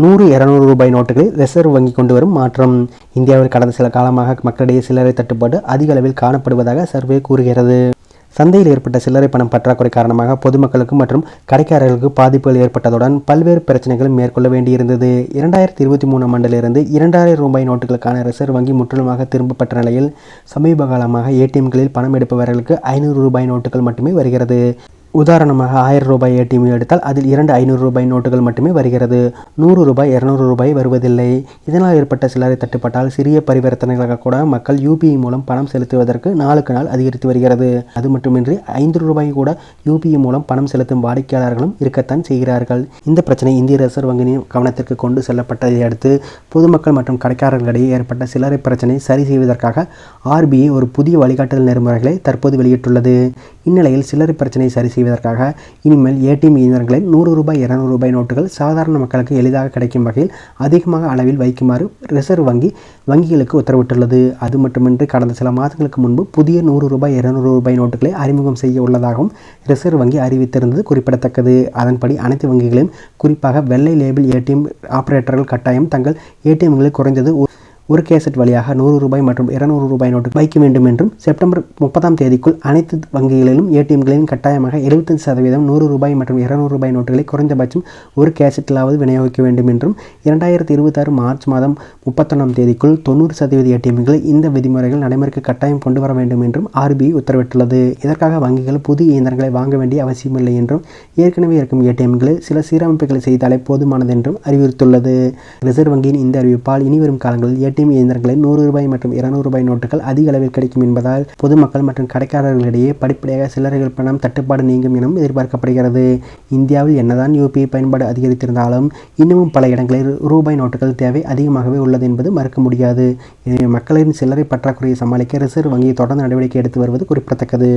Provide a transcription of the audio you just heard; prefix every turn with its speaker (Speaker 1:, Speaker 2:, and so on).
Speaker 1: நூறு இரநூறு ரூபாய் நோட்டுகளில் ரிசர்வ் வங்கி கொண்டு வரும் மாற்றம். இந்தியாவில் கடந்த சில காலமாக மக்களிடையே சில்லறை தட்டுப்பாடு அதிக அளவில் காணப்படுவதாக சர்வே கூறுகிறது. சந்தையில் ஏற்பட்ட சில்லறை பணம் பற்றாக்குறை காரணமாக பொதுமக்களுக்கு மற்றும் கடைக்காரர்களுக்கு பாதிப்புகள் ஏற்பட்டதுடன் பல்வேறு பிரச்சனைகள் மேற்கொள்ள வேண்டியிருந்தது. இரண்டாயிரத்தி இருபத்தி மூணாம் ஆண்டிலிருந்து இரண்டாயிரம் ரூபாய் நோட்டுகளுக்கான ரிசர்வ் வங்கி முற்றிலுமாக திரும்பப்பட்ட நிலையில் சமீப காலமாக ஏடிஎம்களில் பணம் எடுப்பவர்களுக்கு ஐநூறு ரூபாய் நோட்டுகள் மட்டுமே வருகிறது. உதாரணமாக ஆயிரம் ரூபாய் ஏடிஎம் எடுத்தால் அதில் இரண்டு ஐநூறு ரூபாய் நோட்டுகள் மட்டுமே வருகிறது. நூறு ரூபாய் இரநூறு ரூபாய் வருவதில்லை. இதனால் ஏற்பட்ட சிலரை தட்டுப்பட்டால் சிறிய பரிவர்த்தனைகளாக கூட மக்கள் யூபிஐ மூலம் பணம் செலுத்துவதற்கு நாளுக்கு நாள் அதிகரித்து வருகிறது. அது மட்டுமின்றி ஐந்து ரூபாய் கூட யூபிஐ மூலம் பணம் செலுத்தும் வாடிக்கையாளர்களும் இருக்கத்தான் செய்கிறார்கள். இந்த பிரச்சனை இந்திய ரிசர்வ் வங்கியின் கவனத்திற்கு கொண்டு செல்லப்பட்டதை அடுத்து பொதுமக்கள் மற்றும் கடைக்காரர்களிடையே ஏற்பட்ட சில்லறை பிரச்சனை சரி செய்வதற்காக ஆர்பிஐ ஒரு புதிய வழிகாட்டுதல் நெறிமுறைகளை தற்போது வெளியிட்டுள்ளது. இந்நிலையில் சில்லறை பிரச்சனையை சரி செய்வதற்காக இனிமேல் ஏடிஎம் இயந்திரங்களில் நூறு ரூபாய் இருநூறு ரூபாய் நோட்டுகள் சாதாரண மக்களுக்கு எளிதாக கிடைக்கும் வகையில் அதிகமாக அளவில் வைக்குமாறு ரிசர்வ் வங்கி வங்கிகளுக்கு உத்தரவிட்டுள்ளது. அது மட்டுமின்றி கடந்த சில மாதங்களுக்கு முன்பு புதிய நூறு ரூபாய் இருநூறு ரூபாய் நோட்டுகளை அறிமுகம் செய்ய உள்ளதாகவும் ரிசர்வ் வங்கி அறிவித்திருந்தது குறிப்பிடத்தக்கது. அதன்படி அனைத்து வங்கிகளையும் குறிப்பாக வெள்ளை லேபிள் ஏடிஎம் ஆபரேட்டர்கள் கட்டாயம் தங்கள் ஏடிஎம்களில் குறைந்தது ஒரு- கேசட் வழியாக நூறு ரூபாய் மற்றும் இருநூறு ரூபாய் நோட்டு வைக்க வேண்டும் என்றும் செப்டம்பர் முப்பதாம் தேதிக்குள் அனைத்து வங்கிகளிலும் ஏடிஎம்களிலும் கட்டாயமாக 75% சதவீதம் நூறு ரூபாய் மற்றும் இருநூறு ரூபாய் நோட்டுகளை குறைந்தபட்சம் ஒரு கேசட்டிலாவது விநியோகிக்க வேண்டும் என்றும் இரண்டாயிரத்தி இருபத்தாறு மார்ச் மாதம் முப்பத்தொன்னாம் தேதிக்குள் தொண்ணூறு சதவீத ஏடிஎம்களை இந்த விதிமுறைகள் நடைமுறைக்கு கட்டாயம் கொண்டு வர வேண்டும் என்றும் ஆர்பிஐ உத்தரவிட்டுள்ளது. இதற்காக வங்கிகள் புதிய இயந்திரங்களை வாங்க வேண்டிய அவசியமில்லை என்றும் ஏற்கனவே இருக்கும் ஏடிஎம்களில் சில சீரமைப்புகளை செய்தாலே போதுமானது என்றும் அறிவுறுத்துள்ளது ரிசர்வ் வங்கியின் இந்த அறிவிப்பால் இனிவரும் காலங்களில் ஏடிஎம் இயந்திரங்களில் நூறு ரூபாய் மற்றும் இருநூறு ரூபாய் நோட்டுகள் அதிக அளவில் கிடைக்கும் என்பதால் பொதுமக்கள் மற்றும் கடைக்காரர்களிடையே படிப்படியாக சில்லறைகள் பணம் தட்டுப்பாடு நீங்கும் எனவும் எதிர்பார்க்கப்படுகிறது. இந்தியாவில் என்னதான் யூபிஐ பயன்பாடு அதிகரித்திருந்தாலும் இன்னமும் பல இடங்களில் ரூபாய் நோட்டுகள் தேவை அதிகமாகவே உள்ளது என்பது மறுக்க முடியாது. எனவே மக்களின் சில்லறை பற்றாக்குறையை சமாளிக்க ரிசர்வ் வங்கி தொடர்ந்து நடவடிக்கை எடுத்து வருவது குறிப்பிடத்தக்கது.